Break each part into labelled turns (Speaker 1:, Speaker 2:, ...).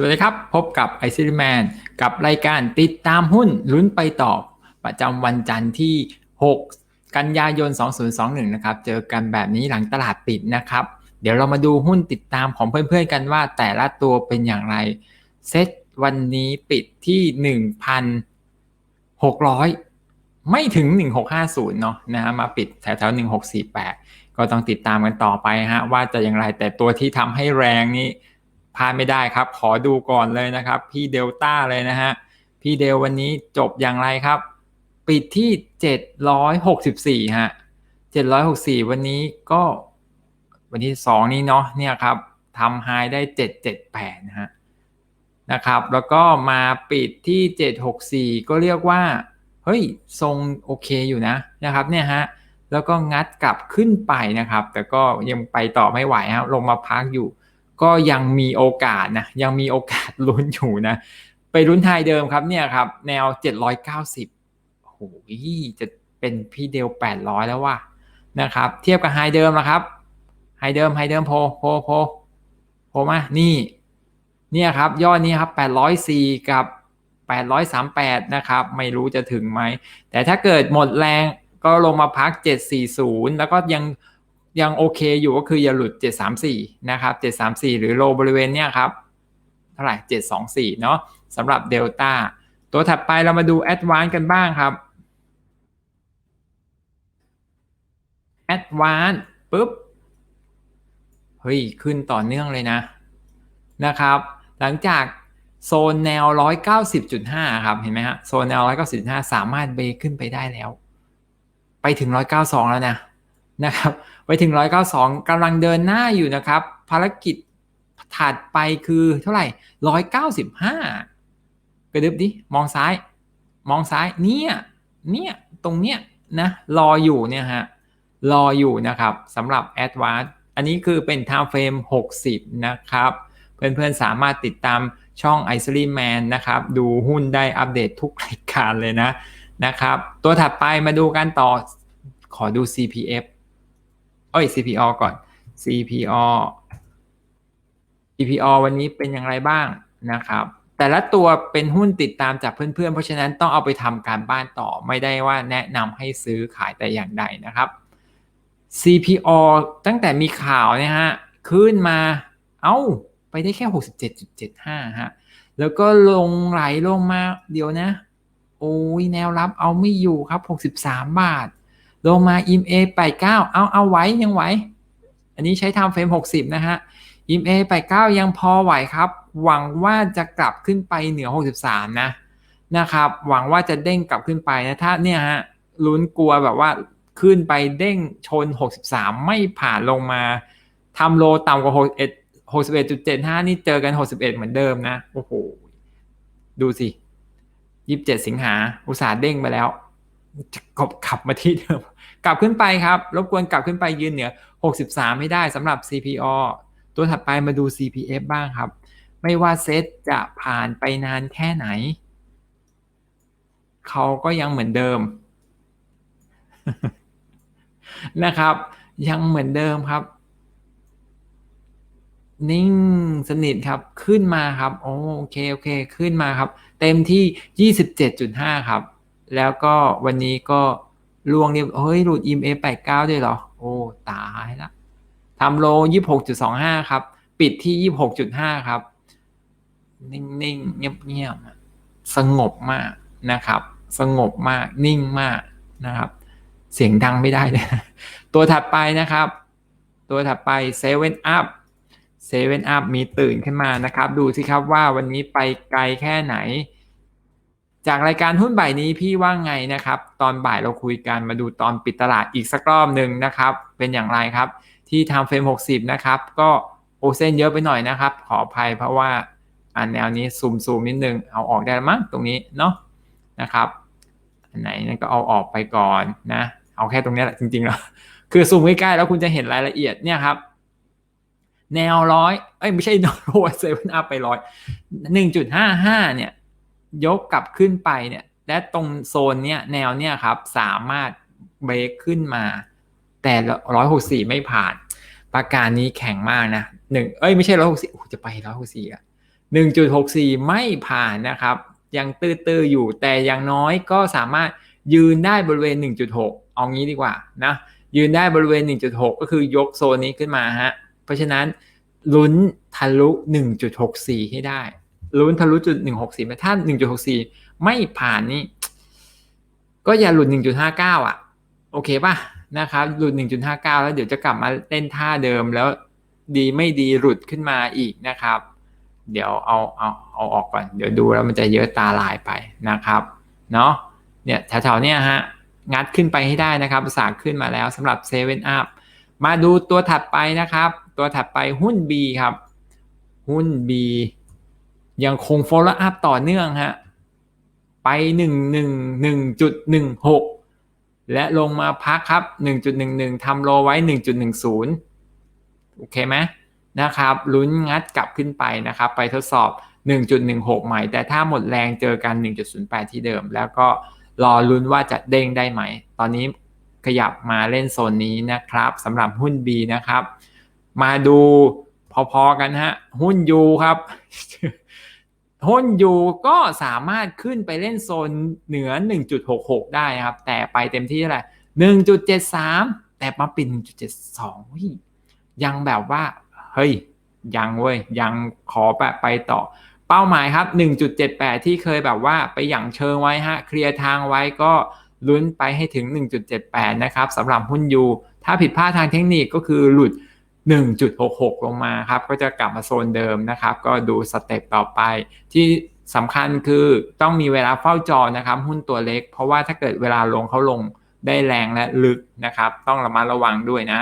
Speaker 1: สวัสดีครับ พบกับไอซิลแมนกับรายการติดตามหุ้นลุ้นไปต่อประจำวันจันทร์ที่ 6 กันยายน 2021 นะครับ เจอกันแบบนี้หลังตลาดปิดนะครับ เดี๋ยวเรามาดูหุ้นติดตามของเพื่อนๆกันว่าแต่ละตัวเป็นอย่างไร เซ็ตวันนี้ปิดที่ 1,600 ไม่ถึง 1650 เนาะนะฮะมาปิดแถวๆ 1648 ก็ต้องติดตามกันต่อไปฮะว่าจะอย่างไรแต่ตัวที่ทำให้แรงนี่ พลาดไม่ได้ครับ ขอดูก่อนเลยนะครับ พี่เดลต้าเลยนะฮะ พี่เดลวันนี้จบอย่างไรครับ ปิดที่ 764 ฮะ 764 วันนี้ก็วันที่ 2 นี้เนาะเนี่ยครับทำไฮได้ 778 นะฮะนะครับ แล้วก็มาปิดที่ 764 ก็เรียกว่า เฮ้ย ทรงโอเคอยู่นะนะครับเนี่ยฮะแล้วก็งัดกลับขึ้นไปนะครับ แต่ก็ยังไปต่อไม่ไหวครับลงมาพักอยู่ ก็ยังมีโอกาสนะยังมีโอกาสลุ้นอยู่นะ ไปลุ้นไทยเดิมครับเนี่ยครับ แนว 790โอ้โหจะเป็นพี่เดล 800 แล้วว่ะนะครับ เทียบกับไฮเดิมนะครับไฮเดิมไฮเดิมโพโพโพโพมานี่เนี่ยครับยอดนี้ครับ 804 กับ 838 นะครับ ไม่รู้จะถึงไหม แต่ถ้าเกิดหมดแรงก็ลงมาพัก 740 แล้วก็ยัง ยังโอเคอยู่ก็คืออย่าหลุด 734 นะครับ 734 หรือโลบริเวณเนี้ยครับเท่าไหร่ 724 เนาะสำหรับเดลต้าตัวถัดไปเรามาดู a d v a n c e กันบ้างครับ a d v a n c e ปุ๊บ เฮ้ย ขึ้นต่อเนื่องเลยนะ นะครับ หลังจากโซนแนว 190.5 ครับ เห็นไหมฮะ โซนแนว 190.5 สามารถเบรกขึ้นไปได้แล้ว ไปถึง 192 แล้วนะ นะครับไปถึง 192กำลังเดินหน้าอยู่นะครับ ภารกิจถัดไปคือเท่าไหร่ 195 กระดึบดิ มองซ้าย มองซ้าย เนี่ย เนี่ย ตรงเนี้ยนะ รออยู่เนี่ยฮะ รออยู่นะครับสำหรับ a d v a n c e อันนี้คือเป็น time frame 60 นะครับ เพื่อนๆ สามารถติดตามช่อง i c e l y Man นะครับ ดูหุ้นได้อัปเดตทุกรายการเลยนะนะครับ ตัวถัดไปมาดูกันต่อ ขอดู CPF เอ้ย CPO ก่อน CPO CPO วันนี้เป็นอย่างไรบ้างนะครับ แต่ละตัวเป็นหุ้นติดตามจากเพื่อนๆ เพราะฉะนั้นต้องเอาไปทำการบ้านต่อไม่ได้ว่าแนะนำให้ซื้อขายแต่อย่างใดนะครับ CPO ตั้งแต่มีข่าวเนี่ยฮะขึ้นมาเอา้า ไปได้แค่ 67.75 ฮะ แล้วก็ลงไหลลงมาเดี๋ยวนะ โอ้ยแนวรับเอาไม่อยู่ครับ 63 บาท ลงมา EMA 89เอาเอาไว้ยังไหว อันนี้ใช้ทำเฟรม60นะฮะ EMA 89ยังพอไหวครับ หวังว่าจะกลับขึ้นไปเหนือ63นะนะครับ หวังว่าจะเด้งกลับขึ้นไปนะ ถ้าเนี่ยฮะลุ้นกลัวแบบว่าขึ้นไปเด้งชน 63 ไม่ผ่านลงมาทำโลต่ำกว่า 61 61.75 นี่เจอกัน 61 เหมือนเดิมนะ โอ้โห ดูสิ 27 สิงหาอุตสาห์เด้งไปแล้ว กบขับมาที่เดิมกลับขึ้นไปครับรบกวนกลับขึ้นไปยืนเหนือ 63 ให้ได้สำหรับ CPO ตัวถัดไปมาดู CPF บ้างครับ ไม่ว่าเซตจะผ่านไปนานแค่ไหน เขาก็ยังเหมือนเดิมนะครับ ยังเหมือนเดิมครับ นิ่งสนิทครับขึ้นมาครับ โอเค โอเค ขึ้นมาครับ เต็มที่ 27.5 ครับ แล้วก็วันนี้ก็ล่วงเรียบเฮ้ยหลุด EMA 89ด้วยเหรอ โอ้ ตายละทำโล 26.25 ครับ ปิดที่ 26.5 ครับ นิ่งๆ เงียบๆ สงบมากนะครับ สงบมาก นิ่งมากนะครับ เสียงดังไม่ได้เลย ตัวถัดไปนะครับ ตัวถัดไป7 up 7 up มีตื่นขึ้นมานะครับ ดูสิครับว่าวันนี้ไปไกลแค่ไหน จากรายการหุ้นบ่ายนี้พี่ว่าไงนะครับ ตอนบ่ายเราคุยกันมาดูตอนปิดตลาดอีกสักรอบหนึ่งนะครับ เป็นอย่างไรครับ ที่ทำเฟรม 60 นะครับ ก็โอเส้นเยอะไปหน่อยนะครับ ขออภัยเพราะว่าอันแนวนี้ซูมซูมนิดนึง เอาออกได้มั้งตรงนี้เนาะนะครับอันไหนนั่นก็เอาออกไปก่อนนะ เอาแค่ตรงนี้แหละจริงๆแล้วคือซูมใกล้ๆแล้วคุณจะเห็นรายละเอียดเนี่ยครับ แนวร้อยเอ้ยไม่ใช่นอโรเซเว่นอัพไปร้อยหนึ่งจุดห้าห้าเนี่ย ยกกลับขึ้นไปเนี่ย และตรงโซนเนี้ยแนวเนี้ยครับ สามารถเบรกขึ้นมา แต่ร้อยหกสี่ไม่ผ่าน ประการนี้แข็งมากนะหนึ่งเอ้ยไม่ใช่ร้อยหกสี่จะไปร้อยหกสี่อะ1.64ไม่ผ่านนะครับ ยังตื้อๆอยู่แต่อย่างน้อยก็สามารถยืนได้บริเวณ 1.6 เอางี้ดีกว่านะยืนได้บริเวณ 1.6 ก็คือยกโซนนี้ขึ้นมาฮะเพราะฉะนั้นลุ้นทะลุ 1.64 ให้ได้ ลุ้นทะลุจุด164ถ้า1.64ไม่ผ่านนี่ก็อย่าหลุด1.59อะ โอเคป่ะนะครับหลุด1.59แล้วเดี๋ยวจะกลับมาเล่นท่าเดิมแล้วดีไม่ดีหลุดขึ้นมาอีกนะครับ เดี๋ยวเอาเอาเอาออกก่อน เดี๋ยวดูแล้วมันจะเยอะตาลายไปนะครับเนาะเนี่ยแถวๆเนี้ยฮะงัดขึ้นไปให้ได้นะครับสากขึ้นมาแล้วสำหรับ7 up มาดูตัวถัดไปนะครับ ตัวถัดไปหุ้น B ครับ หุ้น B ยังคง follow up ต่อเนื่องฮะไป 1 1 1.16 และลงมาพักครับ 1.11ทำโลไว้ 1.10 โอเคไหมนะครับลุ้นงัดกลับขึ้นไปนะครับ ไปทดสอบ 1.16 ใหม่ แต่ถ้าหมดแรงเจอกัน 1.08 ที่เดิม แล้วก็รอลุ้นว่าจะเด้งได้ไหม ตอนนี้ขยับมาเล่นโซนนี้นะครับสำหรับหุ้น B นะครับ มาดูพอๆกันฮะ หุ้น U ครับ หุ้น U ก็สามารถขึ้นไปเล่นโซนเหนือ 1.66 ได้ครับ แต่ไปเต็มที่เท่าไหร่1.73 แต่มาปิด1.72 ยังแบบว่า เฮ้ย ยังเว้ย ยังขอแบบไปต่อ เป้าหมายครับ 1.78 ที่เคยแบบว่าไปหยั่งเชิงไว้ฮะ เคลียร์ทางไว้ก็ลุ้นไปให้ถึง 1.78 นะครับสำหรับหุ้นยู ถ้าผิดพลาดทางเทคนิคก็คือหลุด 1.66 ลงมาครับก็จะกลับมาโซนเดิมนะครับ ก็ดูสเต็ปต่อไป ที่สำคัญคือต้องมีเวลาเฝ้าจอนะครับหุ้นตัวเล็ก เพราะว่าถ้าเกิดเวลาลงเขาลงได้แรงและลึกนะครับ ต้องระมัดระวังด้วยนะ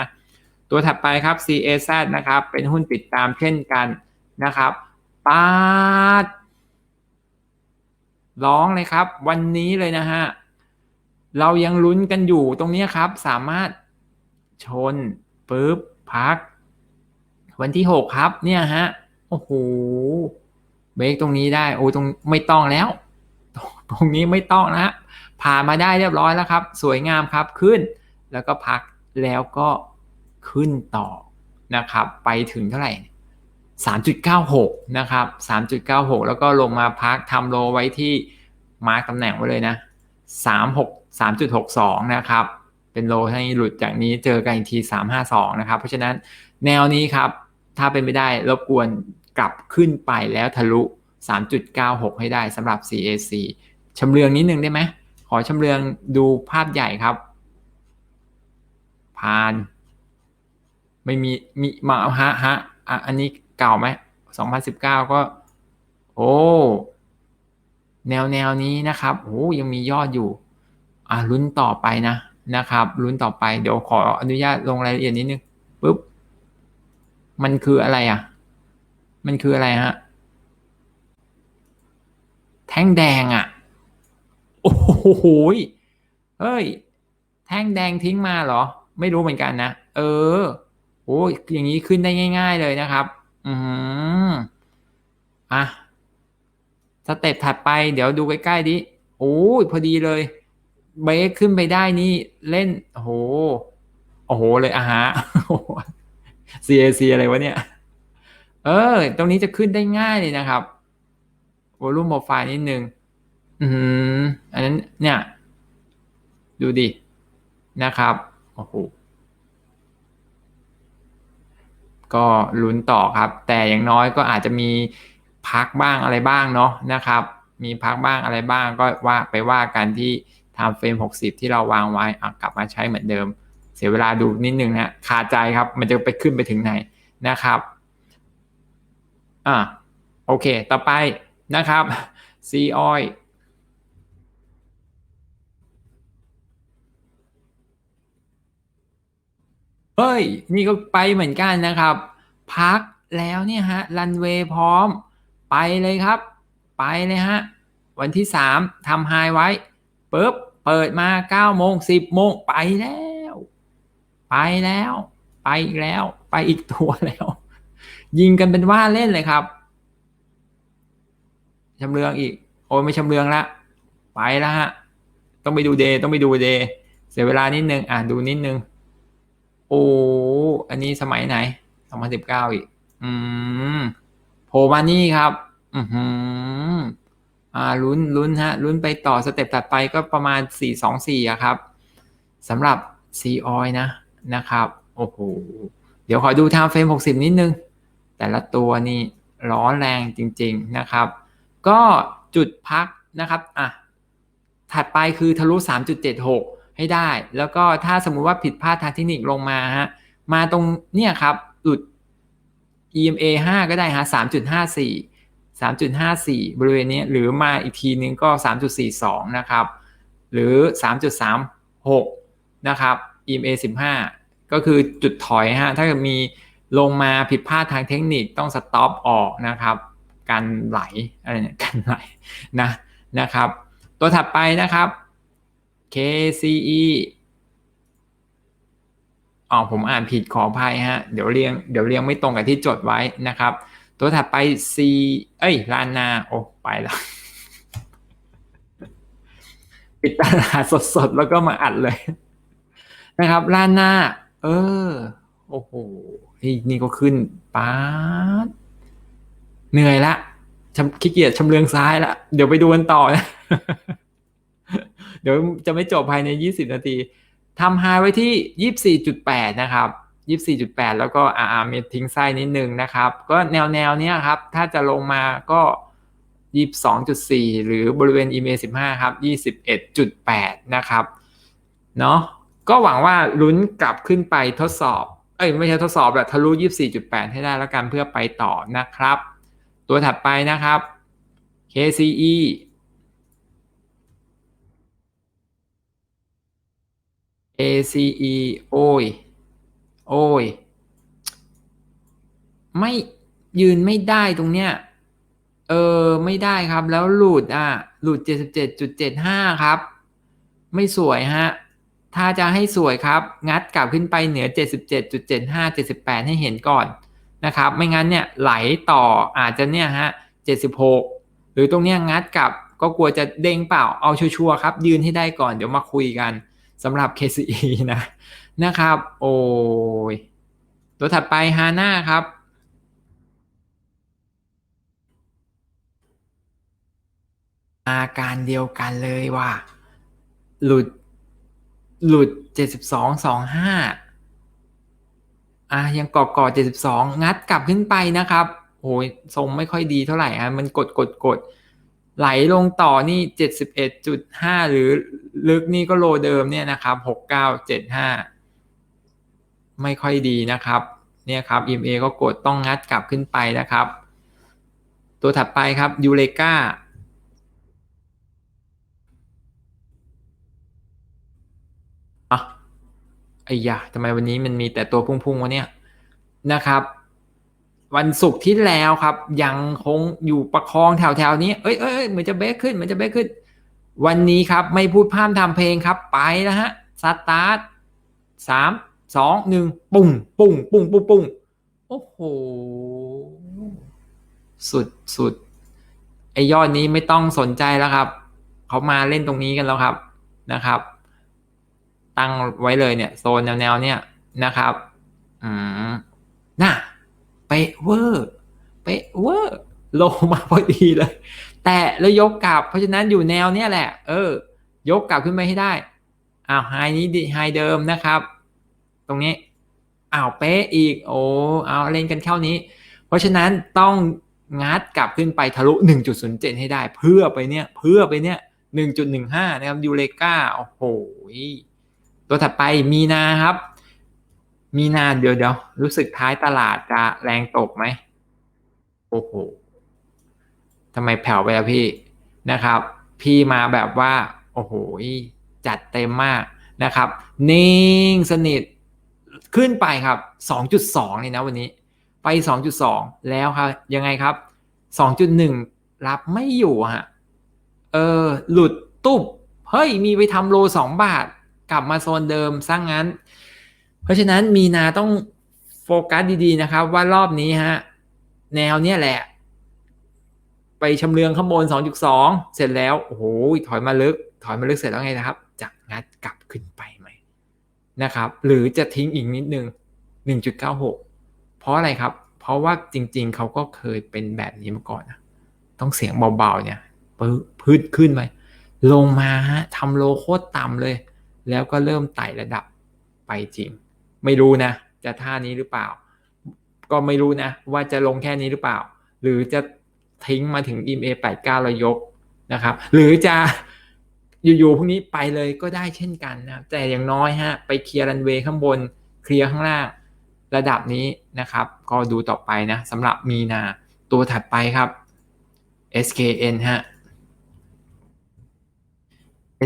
Speaker 1: ตัวถัดไปครับ CAZ นะครับ เป็นหุ้นติดตามเช่นกันนะครับปาดร้องเลยครับ วันนี้เลยนะฮะ เรายังลุ้นกันอยู่ตรงนี้ครับ สามารถชนปุ๊บพัก วันที่หกครับ เนี่ยฮะ โอ้โห เบรกตรงนี้ได้ โอ้ตรงไม่ต้องแล้ว ตรงนี้ไม่ต้องนะผ่านมาได้เรียบร้อยแล้วครับ สวยงามครับขึ้น แล้วก็พักแล้วก็ขึ้นต่อนะครับ ไปถึงเท่าไหร่ 3.96 นะครับ 3.96 แล้วก็ลงมาพักทำโลไว้ที่มาร์กตำแหน่งไว้เลยนะ 36 3.62 นะครับ เป็นโลให้หลุดจากนี้เจอกันอีกที 352 นะครับ เพราะฉะนั้นแนวนี้ครับ ถ้าเป็นไม่ได้รบกวนกลับขึ้นไปแล้วทะลุ 3.96 ให้ได้สำหรับ CAC ชำเลืองนิดนึงได้ไหม ขอชำเลืองดูภาพใหญ่ครับ ผ่าน ไม่มีมีมาฮะฮะอันนี้เก่าไหม 2019 ก็ โอ้ แนวแนวนี้นะครับโอ้ยังมียอดอยู่ อ่าลุ้นต่อไปนะนะครับลุ้นต่อไปเดี๋ยวขออนุญาตลงรายละเอียดนิดนึงปุ๊บ มันคืออะไรอะ มันคืออะไรฮะ แท่งแดงอะ โอ้โหเฮ้ย แท่งแดงทิ้งมาเหรอ ไม่รู้เหมือนกันนะ เออ โอ้ยอย่างนี้ขึ้นได้ง่าย ๆเลยนะครับ อืมอะ สเต็ปถัดไป เดี๋ยวดูใกล้ๆดิ โอ้ยพอดีเลย เบรกขึ้นไปได้นี่ เล่น โอ้โห โอ้โหเลยอะฮะ CAC อะไรวะเนี่ย เออ ตรงนี้จะขึ้นได้ง่ายเลยนะครับวอลุ่มโปรไฟล์นิดนึง อืมอันนั้นเนี่ย ดูดิ นะครับ โอ้โห ก็ลุ้นต่อครับ แต่อย่างน้อยก็อาจจะมีพักบ้างอะไรบ้างเนาะนะครับ มีพักบ้างอะไรบ้างก็ว่าไปว่ากันที่ทำเฟรม60 ที่เราวางไว้กลับมาใช้เหมือนเดิม เสียเวลาดูนิดนึงนะคาใจครับ มันจะไปขึ้นไปถึงไหนนะครับอ่าโอเค ต่อไปนะครับ C oil เฮ้ย นี่ก็ไปเหมือนกันนะครับ พักแล้วเนี่ยฮะรันเวย์พร้อมไปเลยครับ ไปเลยฮะ วันที่สามทำไฮไว้ปุ๊บ เปิดมาเก้าโมงสิบโมงไปแล้ว ไปแล้ว ไปอีกแล้ว ไปอีกตัวแล้ว ยิงกันเป็นว่าเล่นเลยครับชำเลืองอีก โอ้ยไม่ชำเลืองละไปแล้วฮะ ต้องไปดูเดย์ต้องไปดูเดย์เสียเวลานิดนึง อ่านดูนิดนึง โอ้อันนี้สมัยไหน2019อีก อืมโผล่มานี่ครับ อือหืออ่าลุ้นลุ้นฮะลุ้นไปต่อสเต็ปถัดไปก็ประมาณ424อะครับสำหรับซีออยนะ นะครับโอ้โหเดี๋ยวขอดู time frame 60 นิดนึง แต่ละตัวนี่ร้อนแรงจริงๆนะครับ ก็จุดพักนะครับอะถัดไปคือทะลุ 3.76 ให้ได้ แล้วก็ถ้าสมมุติว่าผิดพลาดทางเทคนิคลงมาฮะมาตรงเนี่ยครับหลุด EMA 5 ก็ได้ฮะ3.54 3.54 บริเวณนี้หรือมาอีกทีนึงก็ 3.42 นะครับ หรือ 3.36 นะครับ EMA 15 ก็คือจุดถอยฮะถ้าเกิดมีลงมาผิดพลาดทางเทคนิคต้องสต็อปออกนะครับการไหลอะไรเนี่ยการไหลนะนะครับ ตัวถัดไปนะครับ KCE อ๋อผมอ่านผิดขออภัยฮะเดี๋ยวเรียงเดี๋ยวเรียงไม่ตรงกับที่จดไว้นะครับ ตัวถัดไป C เอ้ยลานนาโอ้ไปแล้วปิดตลาดสดๆ แล้วก็มาอัดเลย นะครับล้านหน้า เออ โอ้โหนี่ก็ขึ้นป๊าดเหนื่อยละขี้เกียจชำเลืองซ้ายละเดี๋ยวไปดูกันต่อนะ เดี๋ยวจะไม่จบภายใน 20 นาทีทำไฮไว้ที่ 24.8 นะครับ24.8 แล้วก็อ่ามีทิ้งไส้นิดนึงนะครับ ก็แนวแนวเนี้ยครับ ถ้าจะลงมาก็ 22.4 หรือบริเวณ EMA 15 ครับ 21.8 นะครับ เนาะ ก็หวังว่าลุ้นกลับขึ้นไปทดสอบ เอ้ยไม่ใช่ทดสอบแบบทะลุ 24.8 ให้ได้แล้วกันเพื่อไปต่อนะครับ ตัวถัดไปนะครับ KCE ACE โอ้ย โอ้ย ไม่ยืนไม่ได้ตรงเนี้ย เออ ไม่ได้ครับ แล้วหลุดอะ หลุด 77.75 ครับ ไม่สวยฮะ ถ้าจะให้สวยครับ งัดกลับขึ้นไปเหนือ 77.75 78 ให้เห็นก่อนนะครับ ไม่งั้นเนี่ยไหลต่ออาจจะเนี่ยฮะ 76 หรือตรงเนี้ยงัดกลับก็กลัวจะเด้งเปล่า เอาชัวร์ครับ ยืนให้ได้ก่อนเดี๋ยวมาคุยกันสำหรับ KCE นะนะครับ โอ้ย ตัวถัดไปฮาน่าครับอาการเดียวกันเลยว่า หลุด หลุด 7225 อะยังกาะกาะ72 งัดกลับขึ้นไปนะครับโอ้ยทรงไม่ค่อยดีเท่าไหร่อะมันกดกดกดไหลลงต่อนี่ 71.5 หรือลึกนี่ก็โลเดิมเนี่ยนะครับ 6975 ไม่ค่อยดีนะครับ เนี่ยครับ EMA ก็กดต้องงัดกลับขึ้นไปนะครับ ตัวถัดไปครับยูเลกา ไอ้ยาทำไมวันนี้มันมีแต่ตัวพุ่งๆวะเนี่ยนะครับ วันศุกร์ที่แล้วครับ ยังคงอยู่ประคองแถวๆนี้เอ้ยเอ้ยเหมือนจะเบรกขึ้นเหมือนจะเบรกขึ้น วันนี้ครับไม่พูดพร่ำทำเพลงครับ ไปแล้วฮะสตาร์ทสามสองหนึ่งปุ้งปุ้งปุ้งปุ้งปุ้งโอ้โห สุดสุดไอยอดนี้ไม่ต้องสนใจแล้วครับเขามาเล่นตรงนี้กันแล้วครับนะครับ ตั้งไว้เลยเนี่ยโซนแนวๆเนี่ยนะครับ อืมน่ะเปะเวอร์เปะเวอร์โลมาพอดีเลย แต่แล้วยกกลับ เพราะฉะนั้นอยู่แนวเนี้ยแหละ เออ ยกกลับขึ้นไปให้ได้อ้าวไฮนี้ไฮเดิมนะครับ ตรงนี้อ้าวเป๊ะอีก โอ้เอาเล่นกันเข้านี้ เพราะฉะนั้นต้องงัดกลับขึ้นไปทะลุ 1.07 ให้ได้ เพื่อไปเนี้ยเพื่อไปเนี้ย1.15 นะครับยูเลกาโอ้โห ตัวถัดไปมีนาครับ มีนาเดี๋ยวเดี๋ยวรู้สึกท้ายตลาดจะแรงตกไหมโอ้โหทำไมแผ่วไปอะพี่นะครับ พี่มาแบบว่า โอ้โหจัดเต็มมากนะครับ นิ่งสนิทขึ้นไปครับ 2.2เลยนะวันนี้ ไป 2.2 แล้วครับ ยังไงครับ 2.1 รับไม่อยู่ฮะเออหลุดตุ๊บเฮ้ย มีไปทำโล 2 บาท กลับมาโซนเดิมสร้างงั้น เพราะฉะนั้นมีนาต้องโฟกัสดีๆนะครับ ว่ารอบนี้ฮะแนวเนี้ยแหละ ไปชำเลืองข้างบน 2.2 เสร็จแล้ว โอ้โหถอยมาลึก ถอยมาลึกเสร็จแล้วไงนะครับ จะงัดกลับขึ้นไปไหมนะครับ หรือจะทิ้งอีกนิดนึง 1.96 เพราะอะไรครับ เพราะว่าจริง ๆ เขาก็เคยเป็นแบบนี้มาก่อนนะต้องเสียงเบาๆเนี่ยปื้พืดขึ้นไปลงมาฮะทำโลโคตรต่ำเลย แล้วก็เริ่มไต่ระดับไปจริง ไม่รู้นะ จะท่านี้หรือเปล่า ก็ไม่รู้นะ ว่าจะลงแค่นี้หรือเปล่า หรือจะทิ้งมาถึง EMA 89แล้วยกนะครับ หรือจะอยู่ๆพวกนี้ไปเลยก็ได้เช่นกันนะแต่อย่างน้อยฮะไปเคลียร์รันเวย์ข้างบนเคลียร์ข้างล่างระดับนี้นะครับ ก็ดูต่อไปนะสำหรับมีนาตัวถัดไปครับ SKN ฮะ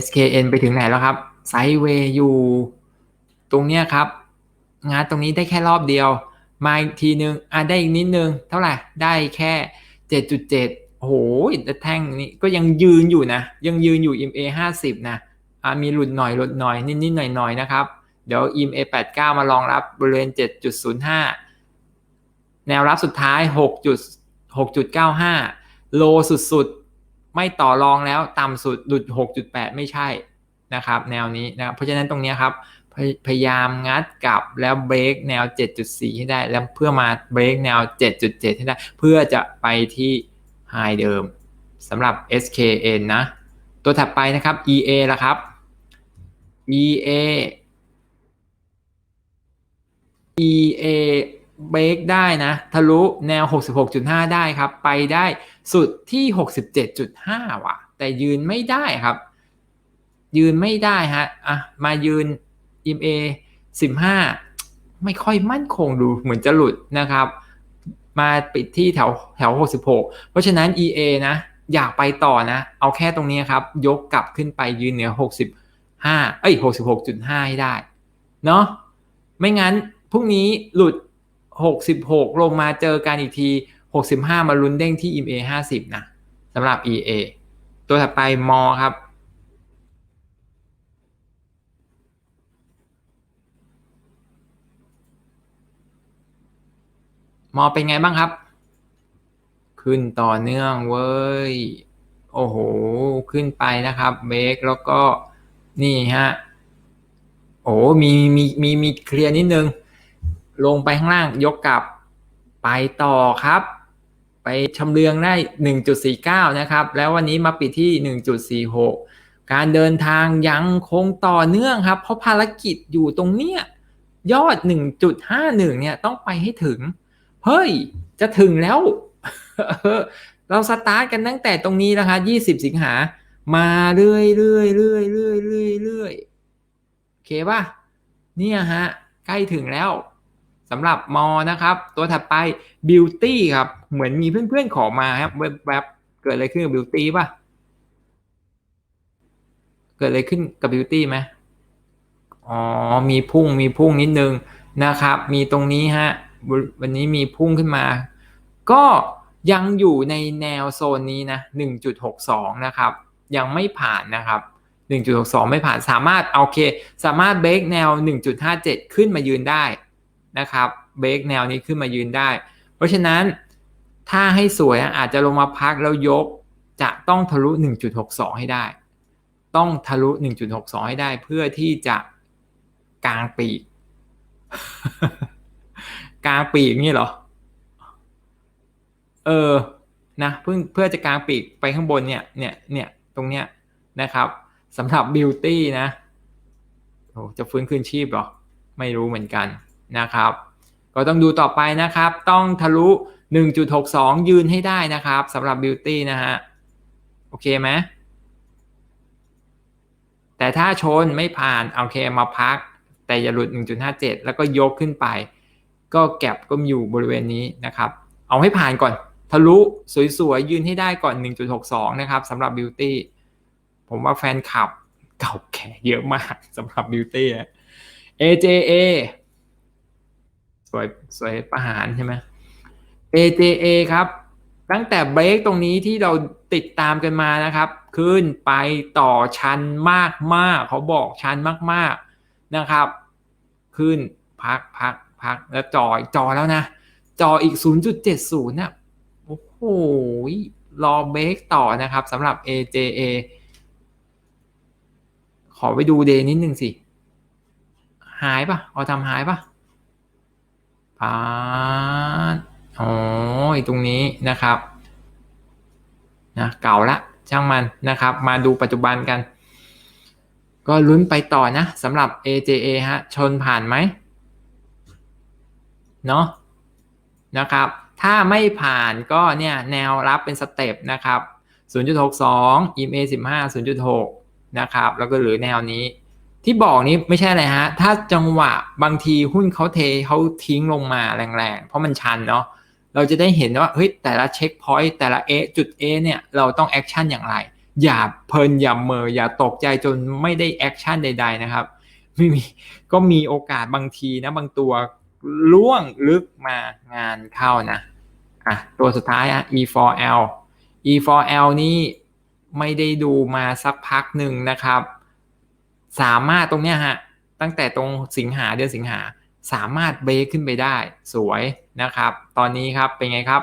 Speaker 1: SKN ไปถึงไหนแล้วครับ ไซด์เวย์อยู่ ตรงเนี้ยครับ งานตรงนี้ได้แค่รอบเดียว มาอีกทีนึงอะได้อีกนิดนึง เท่าไหร่ ได้แค่ 7.7โอ้โหแต่แท่งนี้ก็ยังยืนอยู่นะ ยังยืนอยู่ EMA 50 นะอะมีหลุดหน่อยหลุดหน่อยนิดๆหน่อยๆนะครับ เดี๋ยว EMA 89 มารองรับบริเวณ 7.05 แนวรับสุดท้าย 6.6.95 โลสุดๆ ไม่ต่อรองแล้ว ต่ำสุดหลุด 6.8 ไม่ใช่ นะครับแนวนี้นะครับเพราะฉะนั้นตรงนี้ครับพยายามงัดกลับแล้วเบรกแนว 7.4 ให้ได้ แล้วเพื่อมาเบรกแนว 7.7 ให้ได้ เพื่อจะไปที่ไฮเดิมสำหรับ SKN นะ ตัวถัดไปนะครับ EA ละครับ EA EA เบรกได้นะ ทะลุแนว 66.5 ได้ครับ ไปได้สุดที่ 67.5 ว่ะ แต่ยืนไม่ได้ครับ ยืนไม่ได้ฮะอะมายืน EMA 15 ไม่ค่อยมั่นคงดูเหมือนจะหลุดนะครับ มาปิดที่แถวแถว 66 เพราะฉะนั้น EA นะอยากไปต่อนะ เอาแค่ตรงนี้ครับ ยกกลับขึ้นไปยืนเหนือ 65 เอ้ย 66.5 ให้ได้ เนาะไม่งั้นพรุ่งนี้หลุด 66 ลงมาเจอกันอีกที 65 มาลุ้นเด้งที่ EMA 50 นะสำหรับ EA ตัวถัดไปมอครับ มอเป็นไงบ้างครับ ขึ้นต่อเนื่องเว้ย โอ้โห ขึ้นไปนะครับเบรกแล้วก็นี่ฮะ โอ้มีมีมีมีเคลียร์นิดนึง ลงไปข้างล่างยกกลับไปต่อครับ ไปชำเลืองได้ 1.49 นะครับ แล้ววันนี้มาปิดที่ 1.46 การเดินทางยังคงต่อเนื่องครับ เพราะภารกิจอยู่ตรงเนี้ยยอด 1.51 เนี่ยต้องไปให้ถึง เฮ้ย จะถึงแล้ว เราสตาร์ทกันตั้งแต่ตรงนี้นะคะ20สิงหา มาเรื่อยเรื่อยเรื่อยเรื่อยเรื่อยเรื่อยโอเคป่ะ เนี่ยฮะ ใกล้ถึงแล้วสำหรับมอนะครับ ตัวถัดไป Beauty ครับ เหมือนมีเพื่อนๆขอมาครับเว็บแบเกิดอะไรขึ้นกับ Beauty ป่ะ เกิดอะไรขึ้นกับ Beauty ไหมอ๋อ มีพุ่งมีพุ่งนิดนึงนะครับ มีตรงนี้ฮะ วันนี้มีพุ่งขึ้นมา ก็ยังอยู่ในแนวโซนนี้นะ 1.62 นะครับ ยังไม่ผ่านนะครับ 1.62 ไม่ผ่านสามารถโอเค สามารถเบรกแนว 1.57 ขึ้นมายืนได้นะครับเบรกแนวนี้ขึ้นมายืนได้ เพราะฉะนั้นถ้าให้สวยอาจจะลงมาพักแล้วยกจะต้องทะลุ 1.62 ให้ได้ ต้องทะลุ 1.62 ให้ได้เพื่อที่จะกลางปีก กลางปีกนี่เหรอ เออ นะเพื่อเพื่อจะกลางปีกไปข้างบนเนี่ย เนี่ย เนี่ย ตรงเนี้ยนะครับสำหรับบิวตี้นะโอ้จะฟื้นคืนชีพหรอ ไม่รู้เหมือนกันนะครับ ก็ต้องดูต่อไปนะครับ ต้องทะลุ 1.62 ยืนให้ได้นะครับสำหรับบิวตี้นะฮะ โอเคไหมแต่ถ้าชนไม่ผ่าน โอเคมาพัก แต่อย่าหลุด 1.57 แล้วก็ยกขึ้นไป ก็แก็บก็อยู่บริเวณนี้นะครับ เอาให้ผ่านก่อน ทะลุสวยๆ ยืนให้ได้ก่อน 1.62 นะครับสำหรับบิวตี้ผมว่าแฟนคลับเก่าแก่เยอะมากสำหรับบิวตี้ AJA สวยสวยประหารใช่ไหม AJA ครับ ตั้งแต่เบรกตรงนี้ที่เราติดตามกันมานะครับ ขึ้นไปต่อชันมากมากเขาบอกชันมาก ๆนะครับ ขึ้นพักพัก พักแล้วจออีกจอแล้วนะ จออีก 0.70นะโอ้โหรอเบรกต่อนะครับสำหรับ AJA ขอไปดูเดย์นิดนึงสิ หายปะเอาทำหายปะพาอ๋อตรงนี้นะครับนะเก่าละช่างมันนะครับ มาดูปัจจุบันกัน ก็ลุ้นไปต่อนะสำหรับ AJA ฮะ ชนผ่านไหม เนาะนะครับ ถ้าไม่ผ่านก็เนี่ยแนวรับเป็นสเต็ปนะครับ 0.62 EMA 15 0.6 นะครับ แล้วก็หรือแนวนี้ ที่บอกนี้ไม่ใช่อะไรฮะ ถ้าจังหวะบางทีหุ้นเขาเทเขาทิ้งลงมาแรงๆ เพราะมันชันเนาะ เราจะได้เห็นว่าเฮ้ยแต่ละเช็คพอยต์แต่ละ A จุด A เนี่ยเราต้องแอคชั่นอย่างไร อย่าเพลินอย่าเมออย่าตกใจจนไม่ได้แอคชั่นใด ๆ นะครับไม่มีก็มีโอกาสบางทีนะบางตัว ล่วงลึกมางานเข้านะอะตัวสุดท้ายอะ E4L E4L นี่ไม่ได้ดูมาสักพักหนึ่งนะครับ สามารถตรงเนี้ยฮะตั้งแต่ตรงสิงหาเดือนสิงหาสามารถเบรกขึ้นไปได้สวยนะครับ ตอนนี้ครับเป็นไงครับ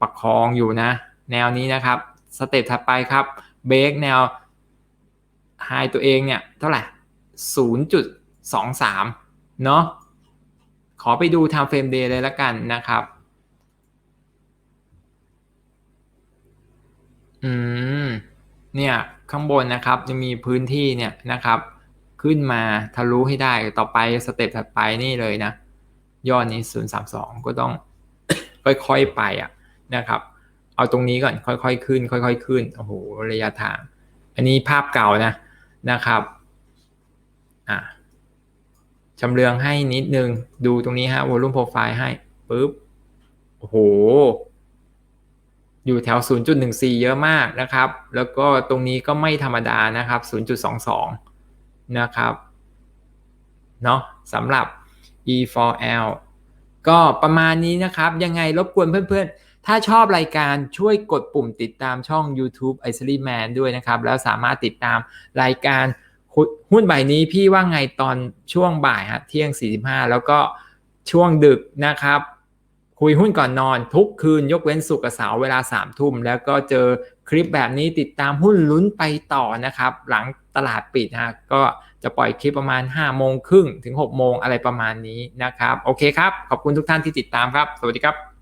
Speaker 1: ประคองอยู่นะ แนวนี้นะครับสเต็ปถัดไปครับเบรกแนวไฮตัวเองเนี่ยเท่าไหร่0.23 เนาะ ขอไปดู time frame day เลยละกันนะครับ อืม เนี่ย ข้างบนนะครับ จะมีพื้นที่เนี่ยนะครับ ขึ้นมาทะลุให้ได้ต่อไปสเต็ปถัดไปนี่เลยนะ ยอดนี้ 032 ก็ต้องค่อยๆไปอะนะครับ เอาตรงนี้ก่อนค่อยๆขึ้น ค่อย ๆ ขึ้นโอ้โหระยะทาง อันนี้ภาพเก่านะนะครับ อะ ชำเลืองให้นิดนึง ดูตรงนี้ฮะ volume profile ให้ปุ๊บ โอ้โห อยู่แถว 0.14 เยอะมากนะครับ แล้วก็ตรงนี้ก็ไม่ธรรมดานะครับ 0.22 นะครับ เนาะสำหรับ E4L ก็ประมาณนี้นะครับ ยังไงรบกวนเพื่อนๆ ถ้าชอบรายการช่วยกดปุ่มติดตามช่อง YouTube i c e l y Man ด้วยนะครับ แล้วสามารถติดตามรายการ หุ้นใบนี้พี่ว่าไงตอนช่วงบ่ายฮะเที่ยง 45 แล้วก็ช่วงดึกนะครับ คุยหุ้นก่อนนอนทุกคืนยกเว้นศุกร์กับเสาร์เวลา3ามทุ่ม แล้วก็เจอคลิปแบบนี้ติดตามหุ้นลุ้นไปต่อนะครับ หลังตลาดปิดนะก็จะปล่อยคลิปประมาณ5โมงครึ่งถึง6โมงอะไรประมาณนี้นะครับ โอเคครับ ขอบคุณทุกท่านที่ติดตามครับ สวัสดีครับ